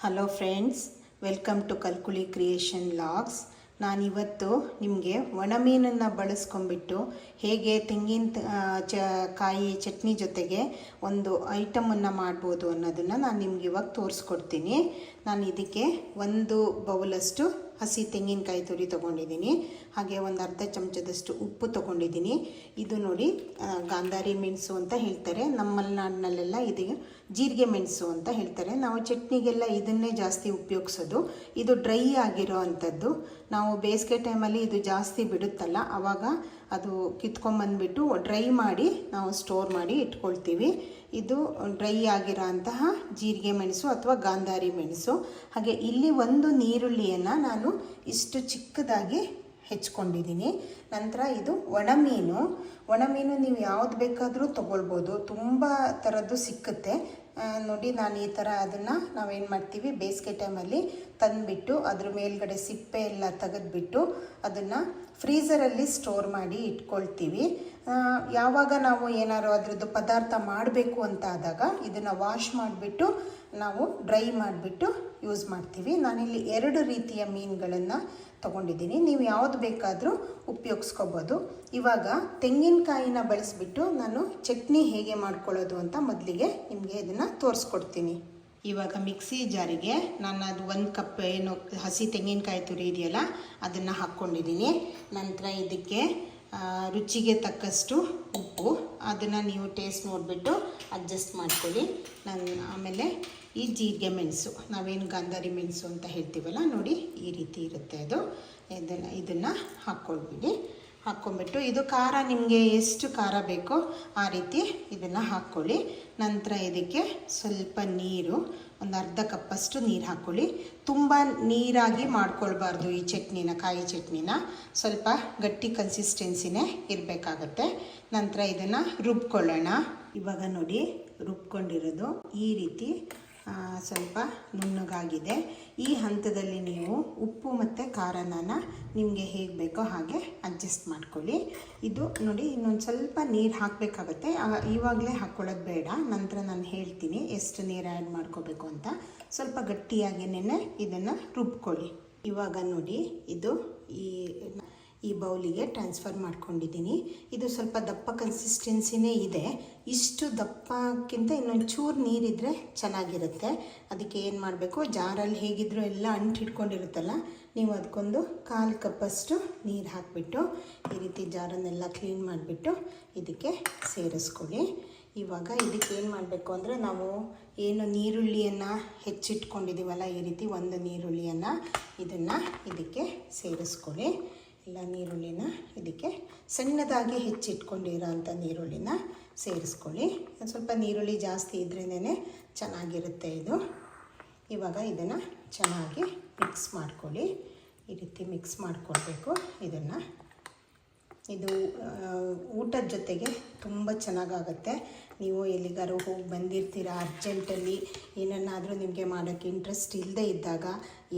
Hello friends welcome to Kalkuli creation vlogs ನಾನಿವತ್ತು ನಿಮಗೆ ಒಣ ಮೀನನ್ನು ಬಳಸ್ಕೊಂಬಿಟ್ಟು ಹೇಗೆ ತೆಂಗಿನ ಚ, ಕಾಯಿ, ಚಟ್ನಿ ಜೊತೆಗೆ ಒಂದು ಐಟಮನ್ನು ಮಾಡ್ಬೋದು ಅನ್ನೋದನ್ನು ನಾನು ನಿಮ್ಗೆ ಇವಾಗ ತೋರಿಸ್ಕೊಡ್ತೀನಿ. ನಾನು ಇದಕ್ಕೆ ಒಂದು ಬೌಲಷ್ಟು ಹಸಿ ತೆಂಗಿನಕಾಯಿ ತುರಿ ತೊಗೊಂಡಿದ್ದೀನಿ. ಹಾಗೆ ಒಂದು ಅರ್ಧ ಚಮಚದಷ್ಟು ಉಪ್ಪು ತೊಗೊಂಡಿದ್ದೀನಿ. ಇದು ನೋಡಿ ಗಾಂಧಾರಿ ಮೆಣಸು ಅಂತ ಹೇಳ್ತಾರೆ. ನಮ್ಮ ಮಲೆನಾಡಿನಲ್ಲೆಲ್ಲ ಇದು ಜೀರಿಗೆ ಮೆಣಸು ಅಂತ ಹೇಳ್ತಾರೆ. ನಾವು ಚಟ್ನಿಗೆಲ್ಲ ಇದನ್ನೇ ಜಾಸ್ತಿ ಉಪಯೋಗಿಸೋದು. ಇದು ಡ್ರೈ ಆಗಿರೋ ಅಂಥದ್ದು. ನಾವು ಬೇಸಿಗೆ ಟೈಮಲ್ಲಿ ಇದು ಜಾಸ್ತಿ ಬಿಡುತ್ತಲ್ಲ ಆವಾಗ ಅದು ಕಿತ್ಕೊಂಬಂದ್ಬಿಟ್ಟು ಡ್ರೈ ಮಾಡಿ ನಾವು ಸ್ಟೋರ್ ಮಾಡಿ ಇಟ್ಕೊಳ್ತೀವಿ. ಇದು ಡ್ರೈ ಆಗಿರೋ ಅಂತಹ ಜೀರಿಗೆ ಮೆಣಸು ಅಥವಾ ಗಾಂಧಾರಿ ಮೆಣಸು. ಹಾಗೆ ಇಲ್ಲಿ ಒಂದು ನೀರುಳ್ಳಿಯನ್ನು ನಾನು ಇಷ್ಟು ಚಿಕ್ಕದಾಗಿ ಹೆಚ್ಕೊಂಡಿದ್ದೀನಿ. ನಂತರ ಇದು ಒಣಮೀನು. ಒಣಮೀನು ನೀವು ಯಾವ್ದು ಬೇಕಾದರೂ ತೊಗೊಳ್ಬೋದು. ತುಂಬ ಥರದ್ದು ಸಿಕ್ಕುತ್ತೆ. ನೋಡಿ ನಾನು ಈ ಥರ ಅದನ್ನು ನಾವೇನು ಮಾಡ್ತೀವಿ, ಬೇಸಿಗೆ ಟೈಮಲ್ಲಿ ತಂದುಬಿಟ್ಟು ಅದ್ರ ಮೇಲ್ಗಡೆ ಸಿಪ್ಪೆ ಎಲ್ಲ ತೆಗೆದ್ಬಿಟ್ಟು ಅದನ್ನು ಫ್ರೀಝರಲ್ಲಿ ಸ್ಟೋರ್ ಮಾಡಿ ಇಟ್ಕೊಳ್ತೀವಿ. ಯಾವಾಗ ನಾವು ಏನಾದ್ರು ಅದರದ್ದು ಪದಾರ್ಥ ಮಾಡಬೇಕು ಅಂತ ಆದಾಗ ಇದನ್ನು ವಾಶ್ ಮಾಡಿಬಿಟ್ಟು ನಾವು ಡ್ರೈ ಮಾಡಿಬಿಟ್ಟು ಯೂಸ್ ಮಾಡ್ತೀವಿ. ನಾನಿಲ್ಲಿ ಎರಡು ರೀತಿಯ ಮೀನುಗಳನ್ನು ತೊಗೊಂಡಿದ್ದೀನಿ. ನೀವು ಯಾವುದು ಬೇಕಾದರೂ ಉಪಯೋಗಿಸ್ಕೋಬೋದು. ಇವಾಗ ತೆಂಗಿನಕಾಯಿನ ಬಳಸಿಬಿಟ್ಟು ನಾನು ಚಟ್ನಿ ಹೇಗೆ ಮಾಡ್ಕೊಳ್ಳೋದು ಅಂತ ಮೊದಲಿಗೆ ನಿಮಗೆ ಇದನ್ನು ತೋರಿಸ್ಕೊಡ್ತೀನಿ. ಇವಾಗ ಮಿಕ್ಸಿ ಜಾರಿಗೆ ನಾನು ಅದು ಒಂದು ಕಪ್ ಏನು ಹಸಿ ತೆಂಗಿನಕಾಯಿ ತುರಿ ಇದೆಯಲ್ಲ, ಅದನ್ನು ಹಾಕ್ಕೊಂಡಿದ್ದೀನಿ. ನಂತರ ಇದಕ್ಕೆ ರುಚಿಗೆ ತಕ್ಕಷ್ಟು ಉಪ್ಪು. ಅದನ್ನು ನೀವು ಟೇಸ್ಟ್ ನೋಡಿಬಿಟ್ಟು ಅಡ್ಜಸ್ಟ್ ಮಾಡ್ಕೊಳ್ಳಿ. ನಾನು, ಆಮೇಲೆ ಈ ಜೀರಿಗೆ ಮೆಣಸು. ನಾವೇನು ಗಾಂಧಾರಿ ಮೆಣಸು ಅಂತ ಹೇಳ್ತೀವಲ್ಲ, ನೋಡಿ ಈ ರೀತಿ ಇರುತ್ತೆ ಅದು. ಇದನ್ನು ಇದನ್ನು ಹಾಕ್ಕೊಳ್ಬಿಡಿ. ಹಾಕ್ಕೊಂಬಿಟ್ಟು ಇದು ಖಾರ, ನಿಮಗೆ ಎಷ್ಟು ಖಾರ ಬೇಕೋ ಆ ರೀತಿ ಇದನ್ನು ಹಾಕ್ಕೊಳ್ಳಿ. ನಂತರ ಇದಕ್ಕೆ ಸ್ವಲ್ಪ ನೀರು, ಒಂದು ಅರ್ಧ ಕಪ್ಪಷ್ಟು ನೀರು ಹಾಕ್ಕೊಳ್ಳಿ. ತುಂಬ ನೀರಾಗಿ ಮಾಡ್ಕೊಳ್ಬಾರ್ದು ಈ ಚಟ್ನಿನ, ಕಾಯಿ ಚಟ್ನಿನ. ಸ್ವಲ್ಪ ಗಟ್ಟಿ ಕನ್ಸಿಸ್ಟೆನ್ಸಿನೇ ಇರಬೇಕಾಗತ್ತೆ. ನಂತರ ಇದನ್ನು ರುಬ್ಕೊಳ್ಳೋಣ. ಇವಾಗ ನೋಡಿ, ರುಬ್ಕೊಂಡಿರೋದು ಈ ರೀತಿ ಸ್ವಲ್ಪ ನುಣ್ಣಗಾಗಿದೆ. ಈ ಹಂತದಲ್ಲಿ ನೀವು ಉಪ್ಪು ಮತ್ತು ಖಾರನ ನಿಮಗೆ ಹೇಗೆ ಬೇಕೋ ಹಾಗೆ ಅಡ್ಜಸ್ಟ್ ಮಾಡ್ಕೊಳ್ಳಿ. ಇದು ನೋಡಿ, ಇನ್ನೊಂದು ಸ್ವಲ್ಪ ನೀರು ಹಾಕಬೇಕಾಗತ್ತೆ. ಇವಾಗಲೇ ಹಾಕ್ಕೊಳ್ಳೋದು ಬೇಡ. ನಂತರ ನಾನು ಹೇಳ್ತೀನಿ ಎಷ್ಟು ನೀರು ಆ್ಯಡ್ ಮಾಡ್ಕೋಬೇಕು ಅಂತ. ಸ್ವಲ್ಪ ಗಟ್ಟಿಯಾಗಿನೇ ಇದನ್ನು ರುಬ್ಕೊಳ್ಳಿ. ಇವಾಗ ನೋಡಿ, ಇದು ಈ ಈ ಬೌಲಿಗೆ ಟ್ರಾನ್ಸ್ಫರ್ ಮಾಡ್ಕೊಂಡಿದ್ದೀನಿ. ಇದು ಸ್ವಲ್ಪ ದಪ್ಪ ಕನ್ಸಿಸ್ಟೆನ್ಸಿನೇ ಇದೆ. ಇಷ್ಟು ದಪ್ಪಕ್ಕಿಂತ ಇನ್ನೊಂದು ಚೂರು ನೀರಿದ್ರೆ ಚೆನ್ನಾಗಿರುತ್ತೆ. ಅದಕ್ಕೆ ಏನು ಮಾಡಬೇಕು? ಜಾರಲ್ಲಿ ಹೇಗಿದ್ರೂ ಎಲ್ಲ ಅಂಟಿಟ್ಕೊಂಡಿರುತ್ತಲ್ಲ, ನೀವು ಅದಕ್ಕೊಂದು ಕಾಲು ಕಪ್ಪಷ್ಟು ನೀರು ಹಾಕಿಬಿಟ್ಟು, ಈ ರೀತಿ ಜಾರನ್ನೆಲ್ಲ ಕ್ಲೀನ್ ಮಾಡಿಬಿಟ್ಟು ಇದಕ್ಕೆ ಸೇರಿಸ್ಕೊಳ್ಳಿ. ಇವಾಗ ಇದಕ್ಕೆ ಏನು ಮಾಡಬೇಕು ಅಂದರೆ, ನಾವು ಏನು ನೀರುಳ್ಳಿಯನ್ನು ಹೆಚ್ಚಿಟ್ಕೊಂಡಿದ್ದೀವಲ್ಲ ಈ ರೀತಿ ಒಂದು ನೀರುಳ್ಳಿಯನ್ನು, ಇದನ್ನು ಇದಕ್ಕೆ ಸೇರಿಸ್ಕೊಳ್ಳಿ. ಎಲ್ಲ ನೀರುಳ್ಳಿನ ಇದಕ್ಕೆ ಸಣ್ಣದಾಗಿ ಹೆಚ್ಚಿಟ್ಕೊಂಡಿರೋ ಅಂಥ ನೀರುಳ್ಳಿನ ಸೇರಿಸ್ಕೊಳ್ಳಿ. ಒಂದು ಸ್ವಲ್ಪ ನೀರುಳ್ಳಿ ಜಾಸ್ತಿ ಇದ್ರೇ ಚೆನ್ನಾಗಿರುತ್ತೆ ಇದು. ಇವಾಗ ಇದನ್ನು ಚೆನ್ನಾಗಿ ಮಿಕ್ಸ್ ಮಾಡ್ಕೊಳ್ಳಿ. ಈ ರೀತಿ ಮಿಕ್ಸ್ ಮಾಡಿಕೊಳ್ಬೇಕು ಇದನ್ನು. ಇದು ಊಟದ ಜೊತೆಗೆ ತುಂಬ ಚೆನ್ನಾಗಾಗತ್ತೆ. ನೀವು ಎಲ್ಲಿಗಾರು ಹೋಗಿ ಬಂದಿರ್ತೀರ ಅರ್ಜೆಂಟಲ್ಲಿ, ಏನನ್ನಾದರೂ ನಿಮಗೆ ಮಾಡೋಕ್ಕೆ ಇಂಟ್ರೆಸ್ಟ್ ಇಲ್ಲದೆ ಇದ್ದಾಗ,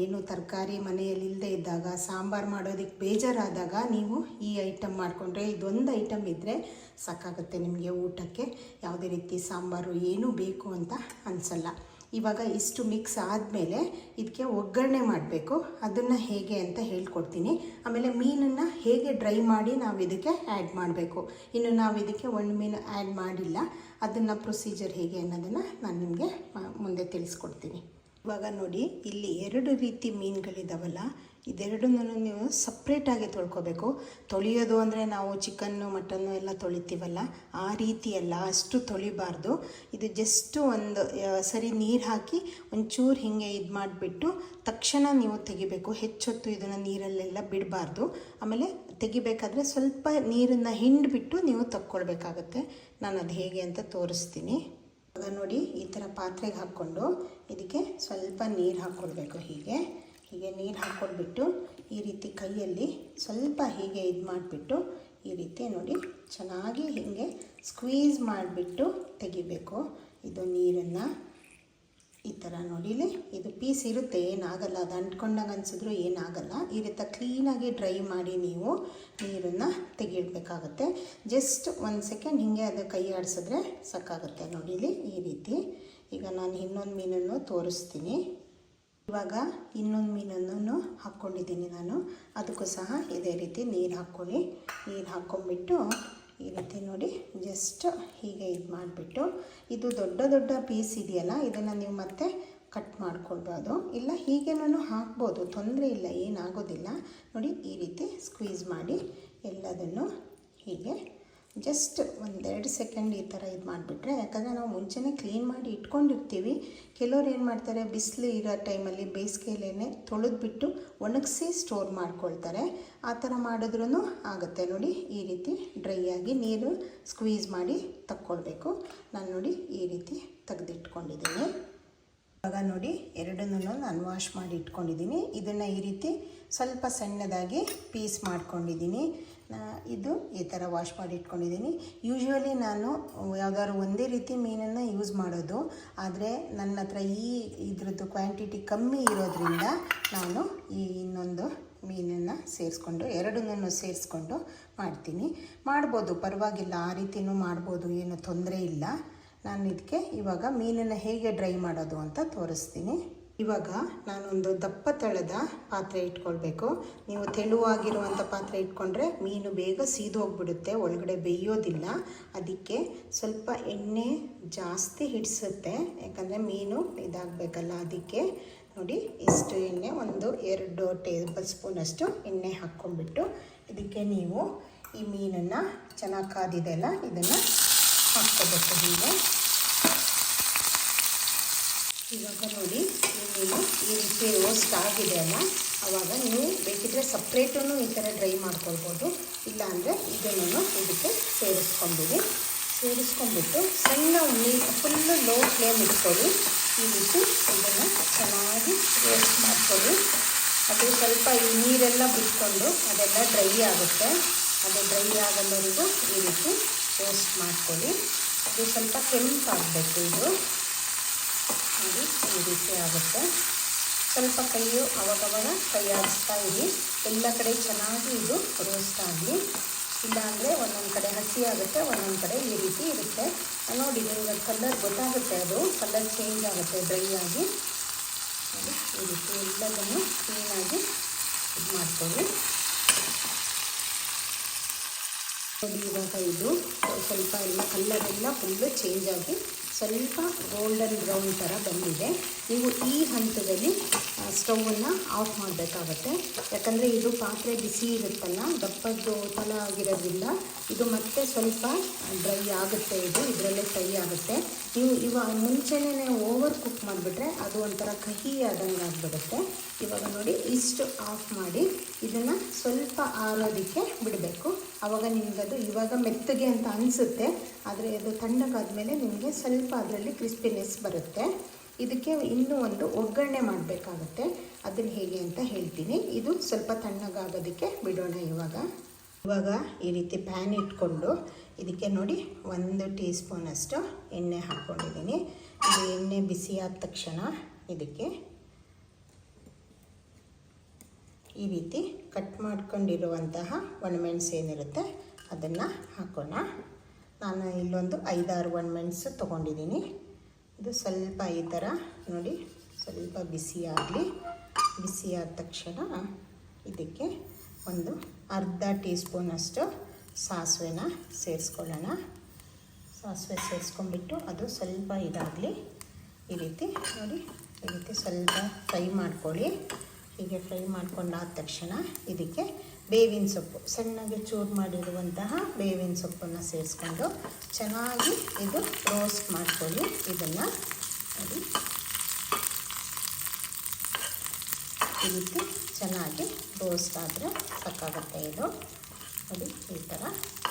ಏನು ತರಕಾರಿ ಮನೆಯಲ್ಲಿ ಇಲ್ಲದೆ ಇದ್ದಾಗ, ಸಾಂಬಾರು ಮಾಡೋದಕ್ಕೆ ಬೇಜಾರಾದಾಗ ನೀವು ಈ ಐಟಮ್ ಮಾಡಿಕೊಂಡ್ರೆ, ಇದೊಂದು ಐಟಮ್ ಇದ್ದರೆ ಸಾಕಾಗುತ್ತೆ ನಿಮಗೆ ಊಟಕ್ಕೆ. ಯಾವುದೇ ರೀತಿ ಸಾಂಬಾರು ಏನೂ ಬೇಕು ಅಂತ ಅನಿಸಲ್ಲ. ಇವಾಗ ಇಷ್ಟು ಮಿಕ್ಸ್ ಆದಮೇಲೆ ಇದಕ್ಕೆ ಒಗ್ಗರಣೆ ಮಾಡಬೇಕು. ಅದನ್ನು ಹೇಗೆ ಅಂತ ಹೇಳ್ಕೊಡ್ತೀನಿ. ಆಮೇಲೆ ಮೀನನ್ನು ಹೇಗೆ ಡ್ರೈ ಮಾಡಿ ನಾವು ಇದಕ್ಕೆ ಆ್ಯಡ್ ಮಾಡಬೇಕು. ಇನ್ನು ನಾವು ಇದಕ್ಕೆ ಒಂದು ಮೀನು ಆ್ಯಡ್ ಮಾಡಿಲ್ಲ. ಅದನ್ನು ಪ್ರೊಸೀಜರ್ ಹೇಗೆ ಅನ್ನೋದನ್ನು ನಾನು ನಿಮಗೆ ಮುಂದೆ ತಿಳಿಸ್ಕೊಡ್ತೀನಿ. ಇವಾಗ ನೋಡಿ, ಇಲ್ಲಿ ಎರಡು ರೀತಿ ಮೀನುಗಳಿದ್ದಾವಲ್ಲ ಇದೆರಡನ್ನೂ ನೀವು ಸಪ್ರೇಟಾಗಿ ತೊಳ್ಕೊಬೇಕು. ತೊಳೆಯೋದು ಅಂದರೆ ನಾವು ಚಿಕನ್ನು, ಮಟನ್ನು ಎಲ್ಲ ತೊಳಿತೀವಲ್ಲ, ಆ ರೀತಿ ಅಲ್ಲ, ಅಷ್ಟು ತೊಳಿಬಾರ್ದು. ಇದು ಜಸ್ಟ್ ಒಂದು ಸರಿ ನೀರು ಹಾಕಿ ಒಂಚೂರು ಹೀಗೆ ಇದು ಮಾಡಿಬಿಟ್ಟು ತಕ್ಷಣ ನೀವು ತೆಗಿಬೇಕು. ಹೆಚ್ಚೊತ್ತು ಇದನ್ನು ನೀರಲ್ಲೆಲ್ಲ ಬಿಡಬಾರ್ದು. ಆಮೇಲೆ ತೆಗಿಬೇಕಾದ್ರೆ ಸ್ವಲ್ಪ ನೀರನ್ನು ಹಿಂಡಿಬಿಟ್ಟು ನೀವು ತಕ್ಕೊಳ್ಬೇಕಾಗತ್ತೆ. ನಾನು ಅದು ಹೇಗೆ ಅಂತ ತೋರಿಸ್ತೀನಿ. ಇವಾಗ ನೋಡಿ ಈ ಥರ ಪಾತ್ರೆಗೆ ಹಾಕ್ಕೊಂಡು ಇದಕ್ಕೆ ಸ್ವಲ್ಪ ನೀರು ಹಾಕ್ಕೊಳ್ಬೇಕು ಹೀಗೆ. ಹೀಗೆ ನೀರು ಹಾಕ್ಕೊಡ್ಬಿಟ್ಟು ಈ ರೀತಿ ಕೈಯಲ್ಲಿ ಸ್ವಲ್ಪ ಹೀಗೆ ಇದು ಮಾಡಿಬಿಟ್ಟು ಈ ರೀತಿ ನೋಡಿ ಚೆನ್ನಾಗಿ ಹೀಗೆ ಸ್ಕ್ವೀಸ್ ಮಾಡಿಬಿಟ್ಟು ತೆಗಿಬೇಕು. ಇದು ನೀರನ್ನು ಈ ಥರ ನೋಡಿಲಿ. ಇದು ಪೀಸ್ ಇರುತ್ತೆ, ಏನಾಗಲ್ಲ. ಅದು ಅಂಟ್ಕೊಂಡಾಗ ಅನಿಸಿದ್ರು ಏನಾಗಲ್ಲ. ಈ ರೀತಿ ಕ್ಲೀನಾಗಿ ಡ್ರೈ ಮಾಡಿ ನೀವು ನೀರನ್ನು ತೆಗಿಡ್ಬೇಕಾಗತ್ತೆ ಜಸ್ಟ್ ಒಂದು ಸೆಕೆಂಡ್ ಹೀಗೆ ಅದು ಕೈ ಆಡಿಸಿದ್ರೆ ಸಾಕಾಗುತ್ತೆ ನೋಡಿಲಿ ಈ ರೀತಿ. ಈಗ ನಾನು ಇನ್ನೊಂದು ಮೀನನ್ನು ತೋರಿಸ್ತೀನಿ. ಇವಾಗ ಇನ್ನೊಂದು ಮೀನನ್ನು ಹಾಕ್ಕೊಂಡಿದ್ದೀನಿ ನಾನು. ಅದಕ್ಕೂ ಸಹ ಇದೇ ರೀತಿ ನೀರು ಹಾಕ್ಕೊಳ್ಳಿ. ನೀರು ಹಾಕ್ಕೊಂಬಿಟ್ಟು ಈ ರೀತಿ ನೋಡಿ ಜಸ್ಟ್ ಹೀಗೆ ಇದು ಮಾಡಿಬಿಟ್ಟು, ಇದು ದೊಡ್ಡ ದೊಡ್ಡ ಪೀಸ್ ಇದೆಯಲ್ಲ, ಇದನ್ನು ನೀವು ಮತ್ತೆ ಕಟ್ ಮಾಡ್ಕೊಳ್ಬೋದು ಇಲ್ಲ ಹೀಗೇನೂ ಹಾಕ್ಬೋದು, ತೊಂದರೆ ಇಲ್ಲ, ಏನಾಗೋದಿಲ್ಲ. ನೋಡಿ, ಈ ರೀತಿ ಸ್ಕ್ವೀಸ್ ಮಾಡಿ ಎಲ್ಲದನ್ನು ಹೀಗೆ ಜಸ್ಟ್ ಒಂದೆರಡು ಸೆಕೆಂಡ್ ಈ ಥರ ಇದು ಮಾಡಿಬಿಟ್ರೆ, ಯಾಕಂದರೆ ನಾವು ಮುಂಚೆನೇ ಕ್ಲೀನ್ ಮಾಡಿ ಇಟ್ಕೊಂಡಿರ್ತೀವಿ. ಕೆಲವ್ರು ಏನು ಮಾಡ್ತಾರೆ, ಬಿಸಿಲು ಇರೋ ಟೈಮಲ್ಲಿ ಬೇಸಿಗೆಯಲ್ಲೇ ತೊಳೆದ್ಬಿಟ್ಟು ಒಣಗಿಸಿ ಸ್ಟೋರ್ ಮಾಡ್ಕೊಳ್ತಾರೆ. ಆ ಥರ ಮಾಡಿದ್ರೂ ಆಗುತ್ತೆ. ನೋಡಿ, ಈ ರೀತಿ ಡ್ರೈ ಆಗಿ ನೀರು ಸ್ಕ್ವೀಸ್ ಮಾಡಿ ತಕ್ಕೊಳ್ಬೇಕು. ನಾನು ನೋಡಿ ಈ ರೀತಿ ತೆಗೆದಿಟ್ಕೊಂಡಿದ್ದೀನಿ. ಇವಾಗ ನೋಡಿ ಎರಡನ್ನೂ ನಾನು ವಾಶ್ ಮಾಡಿ ಇಟ್ಕೊಂಡಿದ್ದೀನಿ. ಇದನ್ನು ಈ ರೀತಿ ಸ್ವಲ್ಪ ಸಣ್ಣದಾಗಿ ಪೀಸ್ ಮಾಡ್ಕೊಂಡಿದ್ದೀನಿ. ಇದು ಈ ಥರ ವಾಶ್ ಮಾಡಿ ಇಟ್ಕೊಂಡಿದ್ದೀನಿ. ಯೂಶ್ವಲಿ ನಾನು ಯಾವ್ದಾದ್ರು ಒಂದೇ ರೀತಿ ಮೀನನ್ನು ಯೂಸ್ ಮಾಡೋದು. ಆದರೆ ನನ್ನ ಹತ್ರ ಈ ಇದ್ರದ್ದು ಕ್ವಾಂಟಿಟಿ ಕಮ್ಮಿ ಇರೋದ್ರಿಂದ ನಾನು ಈ ಇನ್ನೊಂದು ಮೀನನ್ನು ಸೇರಿಸ್ಕೊಂಡು, ಎರಡನ್ನೂ ಸೇರಿಸ್ಕೊಂಡು ಮಾಡ್ತೀನಿ. ಮಾಡ್ಬೋದು, ಪರವಾಗಿಲ್ಲ. ಆ ರೀತಿಯೂ ಮಾಡ್ಬೋದು, ಏನು ತೊಂದರೆ ಇಲ್ಲ. ನಾನು ಇದಕ್ಕೆ ಇವಾಗ ಮೀನನ್ನು ಹೇಗೆ ಡ್ರೈ ಮಾಡೋದು ಅಂತ ತೋರಿಸ್ತೀನಿ. ಇವಾಗ ನಾನೊಂದು ದಪ್ಪ ತಳದ ಪಾತ್ರೆ ಇಟ್ಕೊಳ್ಬೇಕು. ನೀವು ತೆಳುವಾಗಿರುವಂಥ ಪಾತ್ರೆ ಇಟ್ಕೊಂಡ್ರೆ ಮೀನು ಬೇಗ ಸೀದೋಗ್ಬಿಡುತ್ತೆ, ಒಳಗಡೆ ಬೇಯೋದಿಲ್ಲ. ಅದಕ್ಕೆ ಸ್ವಲ್ಪ ಎಣ್ಣೆ ಜಾಸ್ತಿ ಹಿಡಿಸುತ್ತೆ. ಯಾಕಂದರೆ ಮೀನು ಇದಾಗಬೇಕಲ್ಲ ಅದಕ್ಕೆ. ನೋಡಿ, ಇಷ್ಟು ಎಣ್ಣೆ, ಒಂದು, ಎರಡು ಟೇಬಲ್ ಸ್ಪೂನಷ್ಟು ಎಣ್ಣೆ ಹಾಕ್ಕೊಂಡ್ಬಿಟ್ಟು ಇದಕ್ಕೆ ನೀವು ಈ ಮೀನನ್ನು ಚೆನ್ನಾಗಿ ಕಾದಿದೆಯಲ್ಲ, ಇದನ್ನು ಹಾಕ್ಕೋಬೇಕು ಹೀಗೆ ಇವಾಗ ನೋಡಿ ನೀವು ಈ ರೀತಿ ರೋಸ್ಟ್ ಆಗಿದೆ ಅಲ್ಲ ಆವಾಗ ನೀವು ಬೇಕಿದ್ರೆ ಸಪ್ರೇಟೂ ಈ ಥರ ಡ್ರೈ ಮಾಡ್ಕೊಳ್ಬೋದು. ಇಲ್ಲಾಂದರೆ ಇದನ್ನು ಇದಕ್ಕೆ ಸೇರಿಸ್ಕೊಂಬಿಡಿ ಸೇರಿಸ್ಕೊಂಡ್ಬಿಟ್ಟು ಸಣ್ಣ ಉಳ್ಳಿ ಫುಲ್ಲು ಲೋ ಫ್ಲೇಮ್ ಇಟ್ಕೊಳ್ಳಿ. ಈ ರೀತಿ ಇದನ್ನು ಚೆನ್ನಾಗಿ ರೋಸ್ಟ್ ಮಾಡ್ಕೊಳ್ಳಿ. ಅದು ಸ್ವಲ್ಪ ಈ ನೀರೆಲ್ಲ ಬಿಟ್ಕೊಂಡು ಅದೆಲ್ಲ ಡ್ರೈ ಆಗುತ್ತೆ. ಅದು ಡ್ರೈ ಆಗಲ್ಲವರೆಗೂ ಈ ರೀತಿ ರೋಸ್ಟ್ ಮಾಡ್ಕೊಳ್ಳಿ. ಅದು ಸ್ವಲ್ಪ ಕೆಂಪಾಗಬೇಕು ಇದು. ನೋಡಿ, ಈ ರೀತಿ ಆಗುತ್ತೆ. ಸ್ವಲ್ಪ ಕೈಯು ಅವಾಗವಾಗ ಕೈ ಆಡಿಸ್ತಾ ಇರಿ. ಎಲ್ಲ ಕಡೆ ಚೆನ್ನಾಗಿ ಇದು ರೋಸ್ಟ್ ಆಗಲಿ. ಇಲ್ಲಾಂದರೆ ಒಂದೊಂದು ಕಡೆ ಹಸಿ ಆಗುತ್ತೆ, ಒಂದೊಂದು ಕಡೆ ಈ ರೀತಿ ಇರುತ್ತೆ. ನೋಡಿ, ನಿಮಗೆ ಕಲರ್ ಗೊತ್ತಾಗುತ್ತೆ ಅದು. ಕಲರ್ ಚೇಂಜ್ ಆಗುತ್ತೆ ಡ್ರೈ ಆಗಿ. ಈ ರೀತಿ ಎಲ್ಲದನ್ನು ಕ್ಲೀನಾಗಿ ಇದು ಮಾಡ್ಕೊಳ್ಳಿ. ನೋಡಿ ಇವಾಗ ಇದು. ಸ್ವಲ್ಪ ಎಲ್ಲ ಕಲ್ಲರ್ ಎಲ್ಲ ಫುಲ್ಲು ಚೇಂಜ್ ಆಗಿ ಸ್ವಲ್ಪ ಗೋಲ್ಡನ್ ಬ್ರೌನ್ ಥರ ಬಂದಿದೆ. ನೀವು ಈ ಹಂತದಲ್ಲಿ ಸ್ಟೌವನ್ನು ಆಫ್ ಮಾಡಬೇಕಾಗತ್ತೆ. ಯಾಕಂದರೆ ಇದು ಪಾತ್ರೆ ಬಿಸಿ ಇರುತ್ತಲ್ಲ, ದಪ್ಪದ್ದು ತಲ ಆಗಿರೋದ್ರಿಂದ ಇದು ಮತ್ತೆ ಸ್ವಲ್ಪ ಡ್ರೈ ಆಗುತ್ತೆ ಇದು. ಇದರಲ್ಲೇ ಫ್ರೈ ಆಗುತ್ತೆ. ನೀವು ಇವಾಗ ಮುಂಚೆನೇ ಓವರ್ ಕುಕ್ ಮಾಡಿಬಿಟ್ರೆ ಅದು ಒಂಥರ ಕಹಿ ಆದಂಗೆ ಆಗಿಬಿಡುತ್ತೆ. ಇವಾಗ ನೋಡಿ ಇಷ್ಟು ಆಫ್ ಮಾಡಿ ಇದನ್ನು ಸ್ವಲ್ಪ ಆರೋದಕ್ಕೆ ಬಿಡಬೇಕು. ಆವಾಗ ನಿಮಗದು ಇವಾಗ ಮೆತ್ತಗೆ ಅಂತ ಅನಿಸುತ್ತೆ, ಆದರೆ ಅದು ತಣ್ಣಗಾದ್ಮೇಲೆ ನಿಮಗೆ ಸ್ವಲ್ಪ ಅದರಲ್ಲಿ ಕ್ರಿಸ್ಪಿನೆಸ್ ಬರುತ್ತೆ. ಇದಕ್ಕೆ ಇನ್ನೂ ಒಂದು ಒಗ್ಗರಣೆ ಮಾಡಬೇಕಾಗುತ್ತೆ. ಅದನ್ನು ಹೇಗೆ ಅಂತ ಹೇಳ್ತೀನಿ. ಇದು ಸ್ವಲ್ಪ ತಣ್ಣಗಾಗೋದಕ್ಕೆ ಬಿಡೋಣ ಇವಾಗ. ಇವಾಗ ಈ ರೀತಿ ಪ್ಯಾನ್ ಇಟ್ಕೊಂಡು ಇದಕ್ಕೆ ನೋಡಿ ಒಂದು ಟೀ ಸ್ಪೂನಷ್ಟು ಎಣ್ಣೆ ಹಾಕ್ಕೊಂಡಿದ್ದೀನಿ. ಇದು ಎಣ್ಣೆ ಬಿಸಿಯಾದ ತಕ್ಷಣ ಇದಕ್ಕೆ ಈ ರೀತಿ ಕಟ್ ಮಾಡ್ಕೊಂಡಿರುವಂತಹ ಒಣಮೆಣಸು ಏನಿರುತ್ತೆ ಅದನ್ನು ಹಾಕೋಣ. ನಾನು ಇಲ್ಲೊಂದು ಐದಾರು ಒಣಮೆಣಸು ತೊಗೊಂಡಿದ್ದೀನಿ. ಇದು ಸ್ವಲ್ಪ ಈ ಥರ ನೋಡಿ, ಸ್ವಲ್ಪ ಬಿಸಿಯಾಗಲಿ ಬಿಸಿಯಾದ ತಕ್ಷಣ ಇದಕ್ಕೆ ಒಂದು ಅರ್ಧ ಟೀ ಸ್ಪೂನಷ್ಟು ಸಾಸಿವೆನ ಸೇರಿಸ್ಕೊಳ್ಳೋಣ. ಸಾಸಿವೆ ಸೇರಿಸ್ಕೊಂಡ್ಬಿಟ್ಟು ಅದು ಸ್ವಲ್ಪ ಇದಾಗಲಿ, ಈ ರೀತಿ ನೋಡಿ, ಈ ರೀತಿ ಸ್ವಲ್ಪ ಫ್ರೈ ಮಾಡ್ಕೊಳ್ಳಿ. ಹೀಗೆ ಫ್ರೈ ಮಾಡ್ಕೊಂಡಾದ ತಕ್ಷಣ ಇದಕ್ಕೆ ಬೇವಿನ ಸೊಪ್ಪು, ಸಣ್ಣಗೆ ಚೂರು ಮಾಡಿರುವಂತಹ ಬೇವಿನ ಸೊಪ್ಪನ್ನು ಸೇರಿಸ್ಕೊಂಡು ಚೆನ್ನಾಗಿ ಇದು ರೋಸ್ಟ್ ಮಾಡ್ಕೊಳ್ಳಿ ಇದನ್ನು. ನೋಡಿ. ಈ ರೀತಿ ಚೆನ್ನಾಗಿ ರೋಸ್ಟ್ ಆದರೆ ಸಾಕಾಗುತ್ತೆ ಇದು. ನೋಡಿ ಈ ಥರ.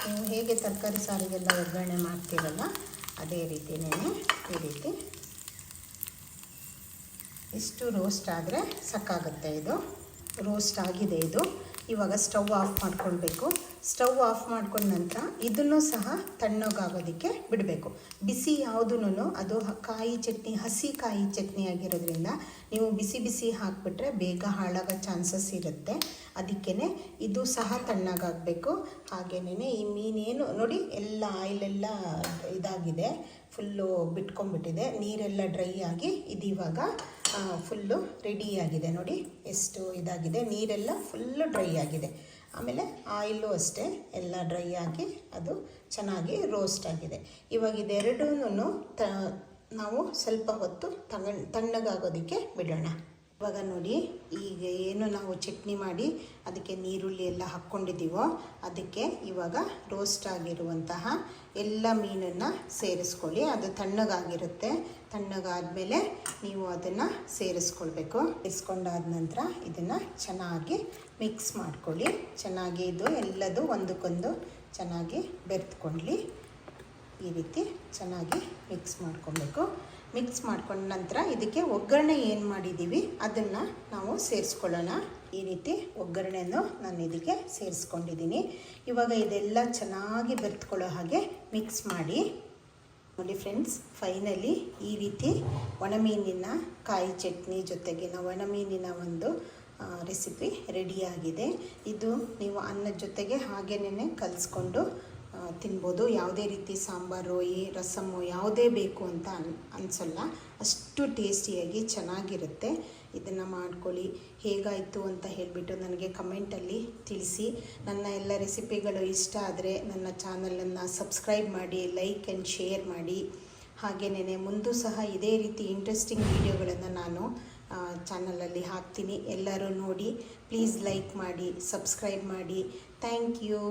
ನೀವು ಹೇಗೆ ತರಕಾರಿ ಸಾರಿಗೆಲ್ಲ ಒಗ್ಗರಣೆ ಮಾಡ್ತೀರಲ್ಲ, ಅದೇ ರೀತಿಯೇ ಈ ರೀತಿ. ಇಷ್ಟು ರೋಸ್ಟ್ ಆದರೆ ಸಾಕಾಗುತ್ತೆ ಇದು. ರೋಸ್ಟ್ ಆಗಿದೆ ಇದು. ಇವಾಗ ಸ್ಟವ್ ಆಫ್ ಮಾಡ್ಕೊಳ್ಬೇಕು. ಸ್ಟವ್ ಆಫ್ ಮಾಡ್ಕೊಂಡ ನಂತರ ಇದನ್ನು ಸಹ ತಣ್ಣಗಾಗೋದಕ್ಕೆ ಬಿಡಬೇಕು. ಬಿಸಿ ಯಾವುದೂ ಅದು ಕಾಯಿ ಚಟ್ನಿ, ಹಸಿ ಕಾಯಿ ಚಟ್ನಿ ಆಗಿರೋದ್ರಿಂದ ನೀವು ಬಿಸಿ ಬಿಸಿ ಹಾಕಿಬಿಟ್ರೆ ಬೇಗ ಹಾಳಾಗೋ ಚಾನ್ಸಸ್ ಇರುತ್ತೆ. ಅದಕ್ಕೇ ಇದು ಸಹ ತಣ್ಣಗಾಗಬೇಕು. ಹಾಗೇನೇ ಈ ಮೀನೇನು ನೋಡಿ ಎಲ್ಲ ಆಯಿಲೆಲ್ಲ ಇದಾಗಿದೆ. ಫುಲ್ಲು ಬಿಟ್ಕೊಂಡ್ಬಿಟ್ಟಿದೆ. ನೀರೆಲ್ಲ ಡ್ರೈ ಆಗಿ ಇದು ಇವಾಗ ಫುಲ್ಲು ರೆಡಿಯಾಗಿದೆ ನೋಡಿ. ಎಷ್ಟು ಇದಾಗಿದೆ. ನೀರೆಲ್ಲ ಫುಲ್ಲು ಡ್ರೈ ಆಗಿದೆ. ಆಮೇಲೆ ಆಯಿಲು ಅಷ್ಟೇ, ಎಲ್ಲ ಡ್ರೈ ಆಗಿ ಅದು ಚೆನ್ನಾಗಿ ರೋಸ್ಟ್ ಆಗಿದೆ. ಇವಾಗ ಇದೆರಡೂ ತ, ನಾವು ಸ್ವಲ್ಪ ಹೊತ್ತು ತಣ್ಣ ತಣ್ಣಗಾಗೋದಕ್ಕೆ ಬಿಡೋಣ. ಇವಾಗ ನೋಡಿ, ಈಗ ಏನು ನಾವು ಚಟ್ನಿ ಮಾಡಿ, ಅದಕ್ಕೆ ನೀರುಳ್ಳಿ ಎಲ್ಲ ಹಾಕ್ಕೊಂಡಿದ್ದೀವೋ, ಅದಕ್ಕೆ ಇವಾಗ ರೋಸ್ಟ್ ಆಗಿರುವಂತಹ ಎಲ್ಲ ಮೀನನ್ನು ಸೇರಿಸ್ಕೊಳ್ಳಿ. ಅದು ತಣ್ಣಗಾಗಿರುತ್ತೆ. ತಣ್ಣಗಾದಮೇಲೆ ನೀವು ಅದನ್ನು ಸೇರಿಸ್ಕೊಳ್ಬೇಕು. ಸೇರಿಸ್ಕೊಂಡಾದ ನಂತರ ಇದನ್ನು ಚೆನ್ನಾಗಿ ಮಿಕ್ಸ್ ಮಾಡ್ಕೊಳ್ಳಿ. ಚೆನ್ನಾಗಿ ಇದು ಎಲ್ಲದು ಒಂದಕ್ಕೊಂದು ಚೆನ್ನಾಗಿ ಬೆರೆತ್ಕೊಳ್ಳಿ ಈ ರೀತಿ ಚೆನ್ನಾಗಿ ಮಿಕ್ಸ್ ಮಾಡ್ಕೊಬೇಕು ಮಿಕ್ಸ್ ಮಾಡ್ಕೊಂಡ ನಂತರ ಇದಕ್ಕೆ ಒಗ್ಗರಣೆ ಏನು ಮಾಡಿದ್ದೀವಿ ಅದನ್ನು ನಾವು ಸೇರಿಸ್ಕೊಳ್ಳೋಣ. ಈ ರೀತಿ ಒಗ್ಗರಣೆಯನ್ನು ನಾನು ಇದಕ್ಕೆ ಸೇರಿಸ್ಕೊಂಡಿದ್ದೀನಿ. ಇವಾಗ ಇದೆಲ್ಲ ಚೆನ್ನಾಗಿ ಬೆರೆತ್ಕೊಳ್ಳೋ ಹಾಗೆ ಮಿಕ್ಸ್ ಮಾಡಿ. ನೋಡಿ ಫ್ರೆಂಡ್ಸ್ ಫೈನಲಿ ಈ ರೀತಿ ಒಣಮೀನಿನ ಕಾಯಿ ಚಟ್ನಿ ಜೊತೆಗಿನ ಒಣಮೀನಿನ ಒಂದು ರೆಸಿಪಿ ರೆಡಿಯಾಗಿದೆ ಇದು ನೀವು ಅನ್ನದ ಜೊತೆಗೆ ಹಾಗೇನೇ ಕಲಿಸ್ಕೊಂಡು ತಿನ್ಬೋದು. ಯಾವುದೇ ರೀತಿ ಸಾಂಬಾರು, ಈ ರಸಮ್ಮು ಯಾವುದೇ ಬೇಕು ಅಂತ ಅನ್, ಅನಿಸಲ್ಲ. ಅಷ್ಟು ಟೇಸ್ಟಿಯಾಗಿ ಚೆನ್ನಾಗಿರುತ್ತೆ. ಇದನ್ನು ಮಾಡ್ಕೊಳ್ಳಿ. ಹೇಗಾಯಿತು ಅಂತ ಹೇಳಿಬಿಟ್ಟು ನನಗೆ ಕಮೆಂಟಲ್ಲಿ ತಿಳಿಸಿ. ನನ್ನ ಎಲ್ಲ ರೆಸಿಪಿಗಳು ಇಷ್ಟ ಆದರೆ ನನ್ನ ಚಾನಲನ್ನು ಸಬ್ಸ್ಕ್ರೈಬ್ ಮಾಡಿ, ಲೈಕ್ ಆ್ಯಂಡ್ ಶೇರ್ ಮಾಡಿ. ಹಾಗೆಯೇ ಮುಂದೂ ಸಹ ಇದೇ ರೀತಿ ಇಂಟ್ರೆಸ್ಟಿಂಗ್ ವೀಡಿಯೋಗಳನ್ನು ನಾನು ಚಾನಲಲ್ಲಿ ಹಾಕ್ತೀನಿ. ಎಲ್ಲರೂ ನೋಡಿ, ಪ್ಲೀಸ್ ಲೈಕ್ ಮಾಡಿ, ಸಬ್ಸ್ಕ್ರೈಬ್ ಮಾಡಿ. Thank you.